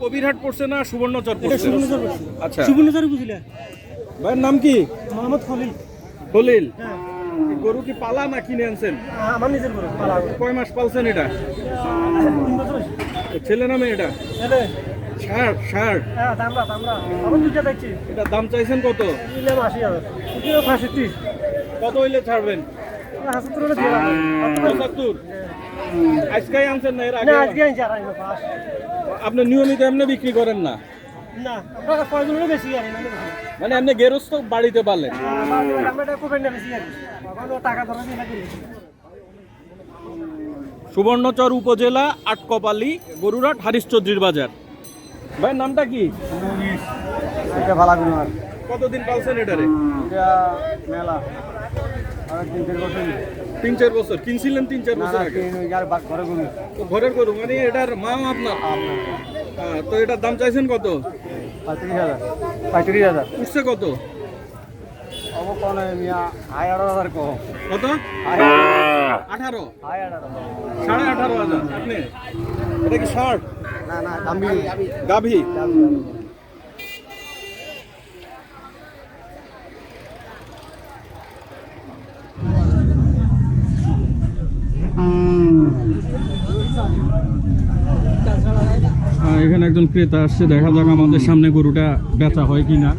কবিরহাট পড়ছে না সুবর্ণচর পড়ছে? সুবর্ণচর পড়ছে। আচ্ছা। সুবর্ণচর বুঝলে ভাইয়ের নাম কি? মোহাম্মদ খলিল। দলিল হ্যাঁ। গরু কি পালা না কিনে আনছেন? আমার নিজের গরু পালা কয় মাস পালছেন এটা। ছেলে নামে এটা? ছেলে। ষাট ষাট। হ্যাঁ দামরা দামরা। আমার দুইটা দেখছি। এটা দাম চাইছেন কত? নিলাম আশি হাজার। কত হইলে ছাড়বেন? আজকাই আনছেন না এর আগে আজকে। আপনি নিয়মিত এমনি বিক্রি করেন না? না আমরা কয়জন বেশি আর না মানে আপনি গেরস্ত বাড়িতে পারলেন সুবর্ণচর উপজেলা আটকপালি গরুরাট হারিশ্চৌধুরীর বাজার। ভাই নামটা কি? কতদিন পালছেন এটারে? মেলা। তিন চার বছর তিন চার বছর? কিনছিলেন তিন চার বছর আগে? তো ঘরের গরু। মানে এটার মা আপনার? হ্যাঁ, তো এটার দাম চাইছেন কত? পঁয়ত্রিশ হাজার। পঁয়ত্রিশ হাজার। উঠছে কত? কত? আঠারো। সাড়ে আঠারো হাজার। আপনি? এটা কি না না দামি গাভী এখানে একজন ক্রেতা আসছে দেখা যাক আমাদের সামনে গরুটা বেচা হয় কিনা।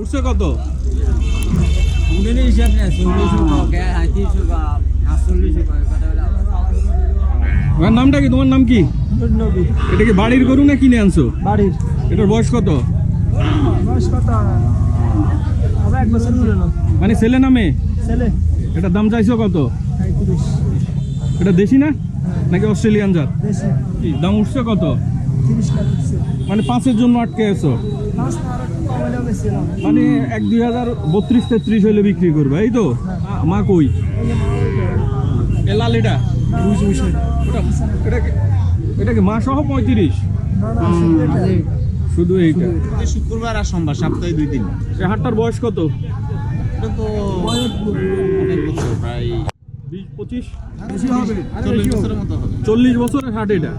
উঠছে কত? হিসাব নেই তোমার নামটা কি? তোমার নাম কি? এটা কি বাড়ির গরু না কিনে আনছো? বাড়ির। এটার বয়স কত? বয়স মানে ছেলে নামে ছেলে। এটার দাম চাইছো কত? এটা দেশি না? নাকি অস্ট্রেলিয়ান জাত? কি দাম উঠছে কত? মানে পাঁচের জন্য আটকে আছো? মানে এক দুই হাজার বত্রিশ তেত্রিশ হলে বিক্রি করবে এই তো? মা কই? এ লাল এটা? এটা কি মা সহ পঁয়ত্রিশ? না না শুধু। এইটা। শুক্রবার আর সোমবার সপ্তাহে দুই দিন। হাটটার বয়স কত? এটা তো প্রায় পঁচিশ? বেশি হবে চল্লিশ বছরের মতো হবে। চল্লিশ বছরের হাট এটা?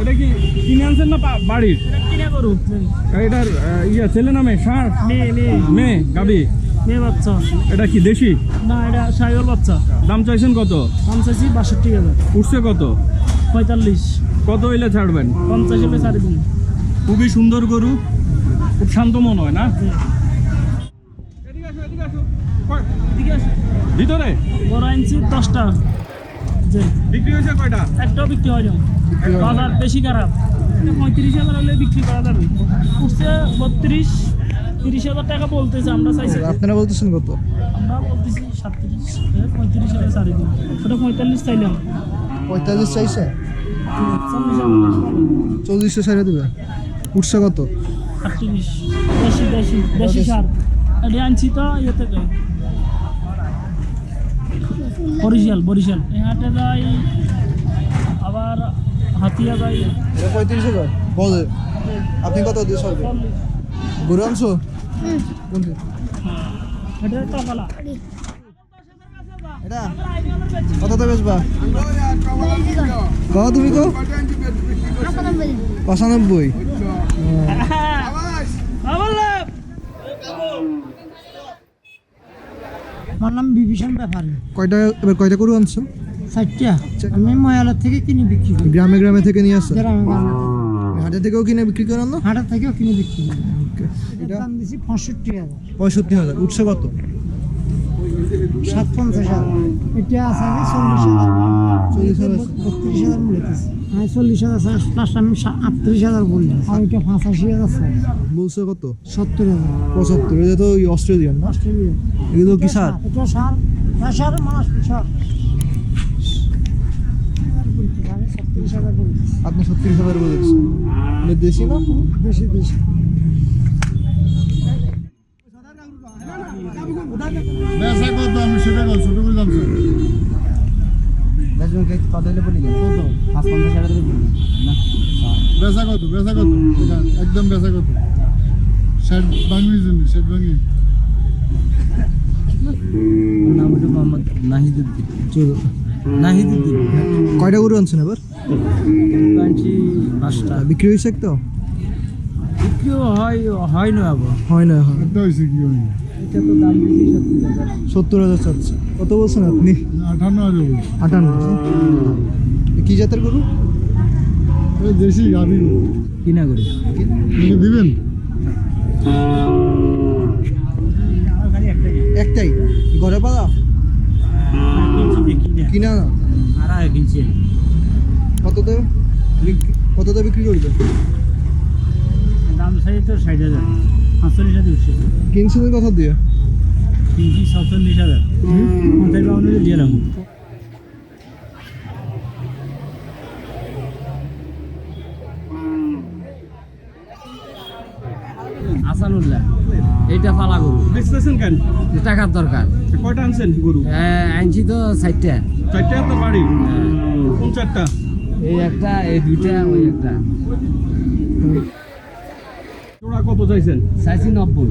এটা কি কিনে আনছেন না বাড়ির? কিনে করু এটার ইয়া ছেলে নামে মেয়ে গাবি? মেয়ে বাচ্চা। এটা কি দেশি? না এটা বাচ্চা। দাম চাইছেন কত? পঞ্চাশি বাষট্টি হাজার। উঠছে কত? পঁয়তাল্লিশ। কত হইলে ছাড়বেন? পঞ্চাশ হলে খুবই সুন্দর গরু। খুব শান্ত মন হয় না? ভিতরে? বড় আনছি দশটা। যে বিক্রি হয়েছে কয়টা? একটাও বিক্রি হয় না বাজার বেশি খারাপ। এটা পঁয়ত্রিশ হাজার হলে বিক্রি করা যাবে। উঠছে বত্রিশ তিরিশ হাজার টাকা বলতেছে আমরা চাইছি আপনারা বলতেছেন কত? আমরা বলতেছি সাতত্রিশ পঁয়ত্রিশ হাজার চারি দিন। ওটা পঁয়তাল্লিশ চাইলাম। পঁয়তাল্লিশ চাইছে? চল্লিশশো ছেড়ে দেবে। উঠছে কত? আটত্রিশ দেশি দেশি দেশি সার। এটা আনছি তো ইয়ে থেকে। বরিশাল বরিশাল। এই হাটে যাই আবার হাতিয়া যাই। এটা পঁয়ত্রিশ হাজার বলে। আপনি কত দিয়ে সরবে? গরু আনছো? কোনটি? এটা টকালা এটা? কততে বেচবা? কত তুমি কো পঁচানব্বই। আমার নাম বিভীষণ ব্যাপারী। কয়টা এবার কয়টা গরু আনছো? চারটা। আমি ময়ালার থেকে কিনে বিক্রি করি। গ্রামে গ্রামে থেকে নিয়ে আসছো গ্রামে গ্রামে। হাটে থেকেও কিনে বিক্রি করেন না? হাটের থেকেও কিনে বিক্রি করি। এটা? দাম দিছি পঁয়ষট্টি হাজার। পঁয়ষট্টি হাজার। উঠছে কত? সাত পঞ্চাশ হাজার। এটা আছে চল্লিশ হাজার। চল্লিশ হাজার। বত্রিশ হাজার চল্লিশ হাজার লাস্ট আমি আটত্রিশ হাজার বললি আর ওইটা পঁচাশি হাজার বলছে কত? সত্তর হাজার। পঁচাত্তর এটা তো ওই অস্ট্রেলিয়ান না? অস্ট্রেলিয়া এগুলো কি সার? এটা সার হ্যাঁ সার মানুষ সার। আপনি ছত্রিশ হাজার বলেছেন দেশি না? বেশি বেশি ব্যবসা কত? আমি সেটা কত ছোট করে দাম বেচা কত বেচা কত একদম বেচা কত ষাট ভাঙির জন্য ষাট ভাঙি নাম হলো মোহাম্মদ নাহিদুদ্দিন। নাহিদুদ্দিন। কয়টা গরু আনছেন এবার? আনছি পাঁচটা। বিক্রি হয়েছে তো? বিক্রিও হয় হয় না আবার। হয় না হয় এটা তো সত্তর হাজার। চাচ্ছে। কত বলছেন আপনি? আঠান্ন হাজার আটান্ন কি জাতের গরু? এই দেশি গাভি কিনা করে? আপনি দিবেন? একটাই। ঘরে পালা? কিনা না? আড়াই কিনছি কততে বিক্রি- কততে বিক্রি করবে? দাম চাই তো ষাট হাজার। পাঁচচল্লিশ হাজার উঠছে কিনছিলেন কত দিয়ে? তিনশি সাতচল্লিশ হাজার। পঞ্চাশ বাউন্ন দিয়ে এলাম আসানুল্লাহ এইটা পালা গরু। বেচতেছেন কেন? টাকার দরকার। কয়টা আনছেন গরু? হ্যাঁ, আনছি তো চারটা। চারটে আপনার বাড়ি? হ্যাঁ। কোন চারটা? এই একটা এই দুইটা ওই একটা। কত চাইছেন? চাইছি নব্বই।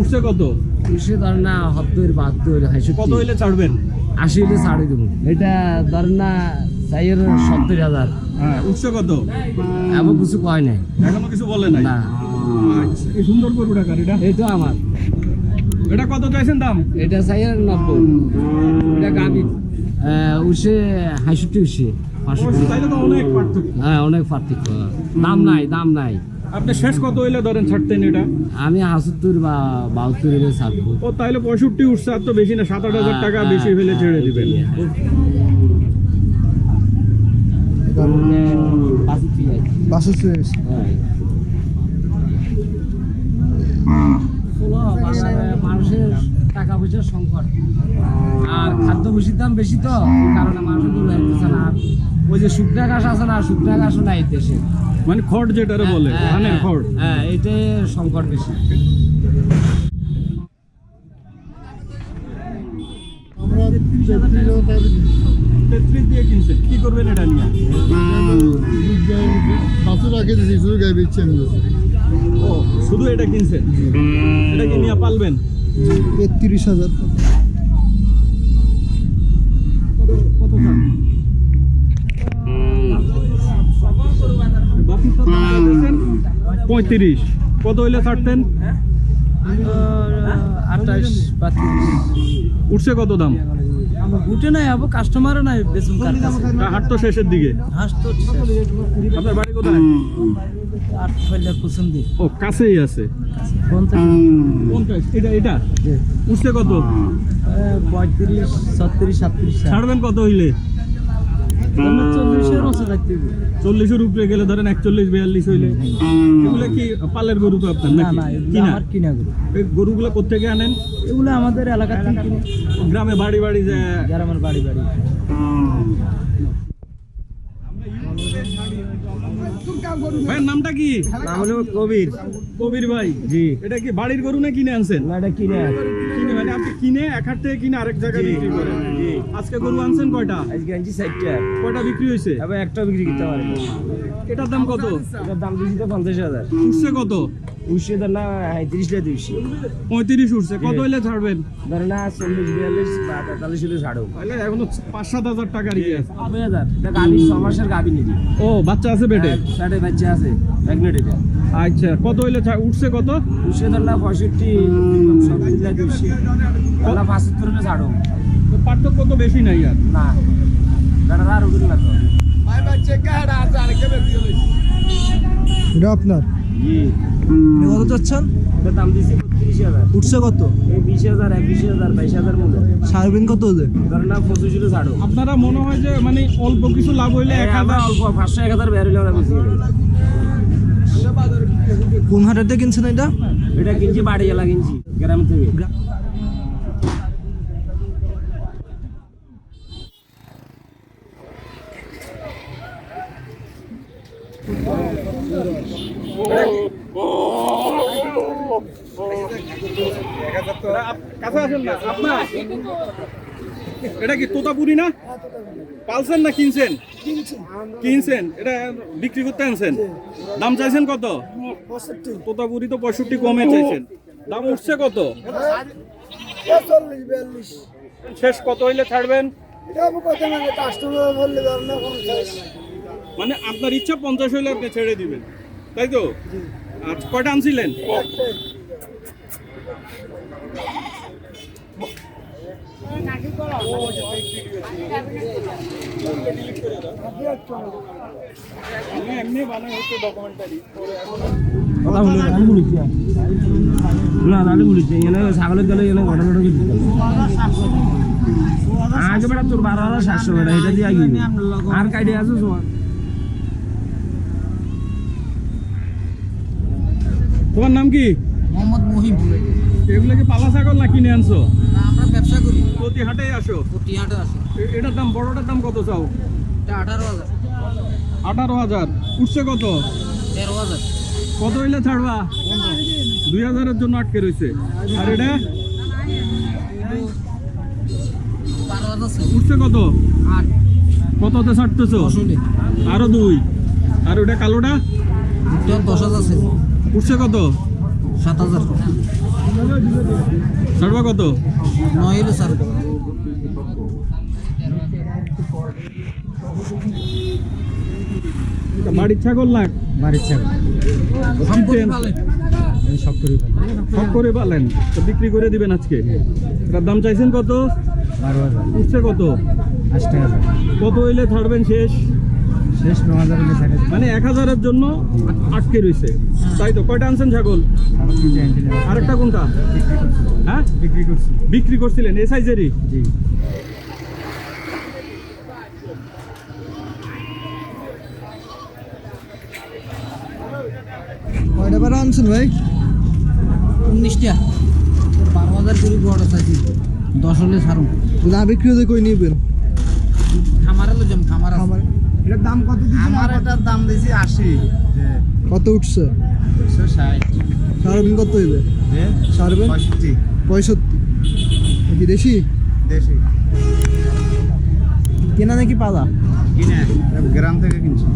উঠছে কত? উনিশশো ধর না সত্তর বাহাত্তর কত হইলে ছাড়বেন? আশি হলে ছাড়ি দেবো। এটা ধর না চাইয়ের সত্তর হাজার। হ্যাঁ উঠছে কত? এমন কিছু কয় নাই। এখনও কিছু বলে নাই? না। আচ্ছা, এই সুন্দর গরু টাকার এটা? তো আমার। এটা কত চাইছেন দাম? এটা চাইয়ের নব্বই। এটা তাইলে তো অনেক পার্থক্য। হ্যাঁ অনেক পার্থক্য। দাম নাই দাম নাই। আপনি শেষ কত হইলে? ধরেন ছাড়তেন এটা। আমি হাসুত্তর বা বাহাত্তর হলে ছাড়বো। ও তাইলে পঁয়ষট্টি উঠছে আর তো বেশি না সাত আট হাজার টাকা বেশি হইলে ছেড়ে দিবেন। হ্যাঁ। ষোলো, বাজারে মানুষের টাকা পয়সার সংকট। আর খাদ্য বেশির দাম বেশি তো কারণে মানুষগুলো আর ওই যে শুকনা ঘাস আছে না শুকনা ঘাসও নাই দেশে। মানে খড় যেটারে বলে হ্যাঁ, ধানের হ্যাঁ, খড়। হ্যাঁ এটাই সংকট বেশি। তেত্রিশ দিয়ে কিনছেন কি করবেন এটা নিয়ে? বাছুর রাখে দিয়েছি শুধু গায়ে বেচছি আমি। ও শুধু এটা কিনছেন? এটা কি নিয়ে পালবেন? তেত্রিশ হাজার। কত দাম বাকিটা দাম বলতেছেন পঁয়ত্রিশ। কত হইলে ছাড়তেন আঠাশ উঠছে কত দাম? উঠে নাই আবো কাস্টমারও নাই হাট তো শেষের দিকে। হাঁস তো আপনার বাড়ি কোথায়? ও কাছেই আছে। এটা এটা? উঠছে কত? পঁয়ত্রিশ ছত্রিশ সাতত্রিশ ছাড়বেন কত হইলে? চল্লিশের উপরে গেলে ধরেন একচল্লিশ বিয়াল্লিশ হইলে। এগুলো কি পালের গরু তো আপনার না না আমার কিনা গরু। এই গরুগুলো কোথেকে আনেন? এগুলো আমাদের এলাকা থেকে গ্রামে বাড়ি বাড়ি যে যারা বাড়ি বাড়ি। ভাইয়ের নামটা কি? নাম হলো কবির। কবির ভাই। জি। এটা কি বাড়ির গরু না কিনে আনছেন? না এটা কিনে মানে আপনি কিনে এক হাট থেকে কিনে আরেক জায়গায় বিক্রি করে। আজকে গরু আনছেন কয়টা? আজকে আনছি সাইডটা কয়টা বিক্রি হয়েছে? এবার একটা বিক্রি করতে পারে। এটার দাম কত? এটার দাম দিয়েছি তো পঞ্চাশ হাজার। উঠছে কত? উঠছে ধর না পঁয়ত্রিশ টাকা দুইশো পঁয়ত্রিশ উঠছে। কত হইলে ছাড়বেন? ধর না চল্লিশ বিয়াল্লিশ তেতাল্লিশ হলে ছাড়ো। তাহলে এখনও পাঁচ সাত হাজার টাকার ইয়ে আছে। নব্বই হাজার। গাভি ছ মাসের গাভি নিবি। ও বাচ্চা আছে বেটে? সাড়ে বাচ্চা আছে। এটা। আচ্ছা কত হইলে উঠছে কত? উঠছে ধর না পঁয়ষট্টি পাঁচাত্তর হলে ছাড়ো। পার্থক্য তো বেশি নাই আর। না গাড়া আর উঠে না তো এটা আপনার? কত চাচ্ছেন? দাম বত্রিশ হাজার। উঠছে কত? এই বিশ হাজার একুশ হাজার বাইশ হাজার সারবেন কত হলে? ধর না পঁচিশ হলে ছাড়ো। আপনারা মনে হয় যে মানে অল্প কিছু লাভ হইলে এক হাজার অল্প পাঁচশো এক হাজার বের আমরা বেশি কোন হাটেতে কিনছেন এটা? এটা কিনছি বাড়ি এলা কিনছি গ্রাম থেকে। এটা কি তোতাপুরি না? পালছেন না কিনছেন? কিনছেন? এটা বিক্রি করতে আনছেন? দাম চাইছেন কত? তোতাপুরি তো পঁয়ষট্টি কমে চাইছেন। দাম উঠছে কত? শেষ কত হইলে ছাড়বেন? মানে আপনার ইচ্ছা পঞ্চাশ হইলে আপনি ছেড়ে দিবেন। তাই তো? আচ্ছা কয়টা আনছিলেন আমি এমনি বানাই হচ্ছে ডকুমেন্টারি কথা হলো আমি বলেছি না তাহলে বলেছি এনে ছাগলের গেলে এনে ঘটনা ঘটনা দিতে আগে বেটা তোর বারো হাজার সাতশো বেটা এটা দিয়ে আগে আর কাইডে আছে তোমার তোমার নাম কি? মোহাম্মদ মহিম এগুলো কি পালা ছাগল না কিনে আনছো? আমরা ব্যবসা করি প্রতি হাটে আসো। আছে এ- এটার দাম বড়টার দাম কত চাও? এটা আঠারো হাজার। আঠারো হাজার। উঠছে কত? তেরো হাজার। কত হইলে ছাড়বা? দুই হাজারের জন্য আটকে রয়েছে আর এটা? উঠছে কত? আট। কততে ছাড়তেছো? আরও দুই। আর ওটা কালোটা? দশ হাজার আছে উঠছে কত? সাত হাজার। ছাড়বা কত? বাড়ির ছাগল লাগ বাড়ির ছাগল। সব করি সব করে পালেন। তো বিক্রি করে দিবেন আজকে? এটার দাম চাইছেন কত? উঠছে কত? কত হইলে ছাড়বেন শেষ? শেষ ন হাজার মানে এক হাজারের জন্য আটকে রয়েছে তাই তো কয়টা আনছেন ছাগল? আরেকটা কোনটা? হ্যাঁ? বিক্রি করছি বিক্রি করছিলেন এ সাইজেরই জি। কয়টা বার আনছেন ভাই? উনিশটা। বারো হাজার করে বড় চাইছি দশ হলে ছাড়ুন। না বিক্রি হতে কই নিবেন? খামারে লো যাম খামার আমার এটার দাম কত আমার এটার দাম দিয়েছি আশি। কত উঠছে? একশো ষাট। সারবেন কত হইবে? সারবেন? পঁয়ষট্টি। পঁয়ষট্টি। কি দেশি? দেশি। কেনা নাকি পালা? কিনে গ্রাম থেকে কিনছি।